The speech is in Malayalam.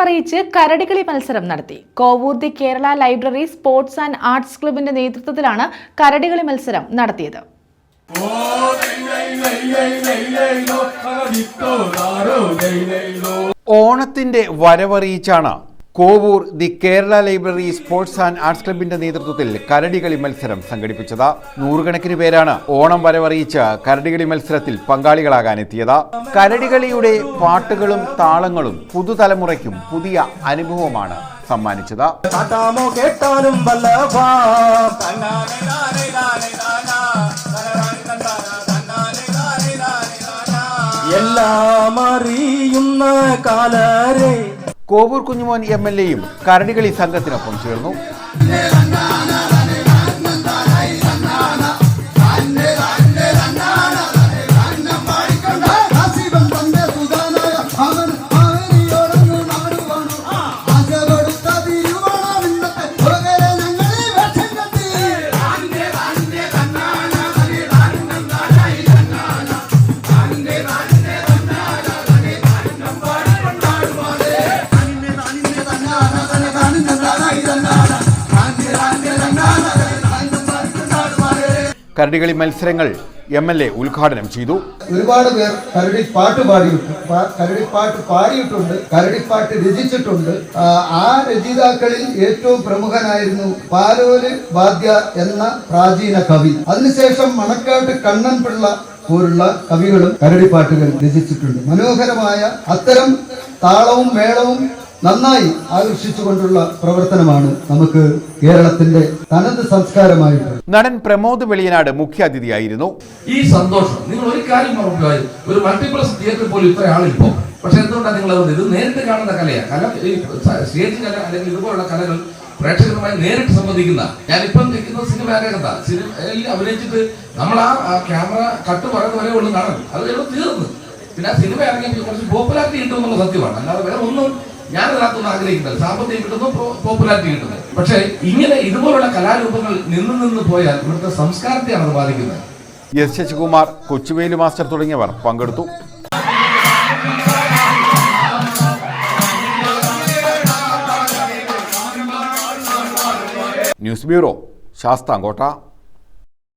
വരവറിയിച്ച് കരടികളി മത്സരം നടത്തി. കോവൂർത്തി Kerala library sports and arts ക്ലബിന്റെ നേതൃത്വത്തിലാണ് കരടികളി മത്സരം നടത്തിയത്. ഓണത്തിന്റെ വരവറിയിച്ചാണ് Kovoor the Kerala library sports and arts ക്ലബിന്റെ നേതൃത്വത്തിൽ കരടികളി മത്സരം സംഘടിപ്പിച്ചത്. നൂറുകണക്കിന് പേരാണ് ഓണം വരവറിയിച്ച് കരടികളി മത്സരത്തിൽ പങ്കാളികളാകാനെത്തിയത്. കരടികളിയുടെ പാട്ടുകളും താളങ്ങളും പുതുതലമുറയ്ക്കും പുതിയ അനുഭവമാണ് സമ്മാനിച്ചത്. എല്ലാം അറിയുന്ന കാലരെ കോവൂർ കുഞ്ഞുമോൻ എം എൽ എയും കരടികളി സംഘത്തിനൊപ്പം ചേർന്നു. കരടികളി മത്സരങ്ങൾ എം എൽ എ ഉദ്ഘാടനം ചെയ്തു. ഒരുപാട് പേർ കരടി പാട്ട് പാടിയിട്ടുണ്ട്. കരടി കരടിപ്പാട്ട് പാടിയിട്ടുണ്ട്. കരടിപ്പാട്ട് രചിച്ചിട്ടുണ്ട്. ആ, ആ രചയിതാക്കളിൽ ഏറ്റവും പ്രമുഖനായിരുന്നു പാലോൽ വാദ്യ എന്ന പ്രാചീന കവി. അതിനുശേഷം മണക്കാട്ട് കണ്ണൻ പിള്ള പോലുള്ള കവികളും കരടിപ്പാട്ടുകൾ രചിച്ചിട്ടുണ്ട്. മനോഹരമായ അത്തരം താളവും മേളവും നന്നായി ആകർഷിച്ചുകൊണ്ടുള്ള പ്രവർത്തനമാണ് നമുക്ക് കേരളത്തിന്റെ തനത് സംസ്കാരമായിട്ട്. നടൻ പ്രമോദ് വെളിയനാട് മുഖ്യാതിഥിയായിരുന്നു. ഈ സന്തോഷം നിങ്ങൾ ഒരു കാര്യം ഉറപ്പായി ഒരു മൾട്ടിപ്ലക്സ് തിയേറ്റർ പോലും ഇത്ര ആളിപ്പോ. പക്ഷെ എന്തുകൊണ്ടാണ് നിങ്ങൾ അതുകൊണ്ട് ഇത് നേരിട്ട് കാണുന്ന കലയാണ് കല ഈ സ്റ്റേജ് കല അല്ലെങ്കിൽ ഇതുപോലുള്ള കലകൾ പ്രേക്ഷകരുമായി നേരിട്ട് സംബന്ധിക്കുന്ന ഞാനിപ്പം നിൽക്കുന്ന സിനിമ കഥ. സിനിമയിൽ അഭിനയിച്ചിട്ട് നമ്മൾ ആ ക്യാമറ കട്ട് പറയുന്ന വരെ ഉള്ളു കാണുന്നത് അത് തീർന്നു? പിന്നെ ആ സിനിമ ഇറങ്ങിയപ്പോൾ കുറച്ച് പോപ്പുലാരിറ്റി കിട്ടുമെന്നുള്ള സത്യമാണ്. അല്ലാതെ വേറെ ഒന്നും ഞാൻ ഇതിനകത്തൊന്നും ആഗ്രഹിക്കുന്നില്ല. സാമ്പത്തികം കിട്ടുന്നു പോപ്പുലാരിറ്റി കിട്ടുന്നു. പക്ഷേ ഇങ്ങനെ ഇതുപോലുള്ള കലാരൂപങ്ങൾ നിന്ന് നിന്ന് പോയാൽ ഇവിടുത്തെ സംസ്കാരത്തെയാണ് അത് ബാധിക്കുന്നത്. എസ് ശശികുമാർ കൊച്ചുവേലി മാസ്റ്റർ തുടങ്ങിയവർ പങ്കെടുത്തു. News bureau Sasthamkotta.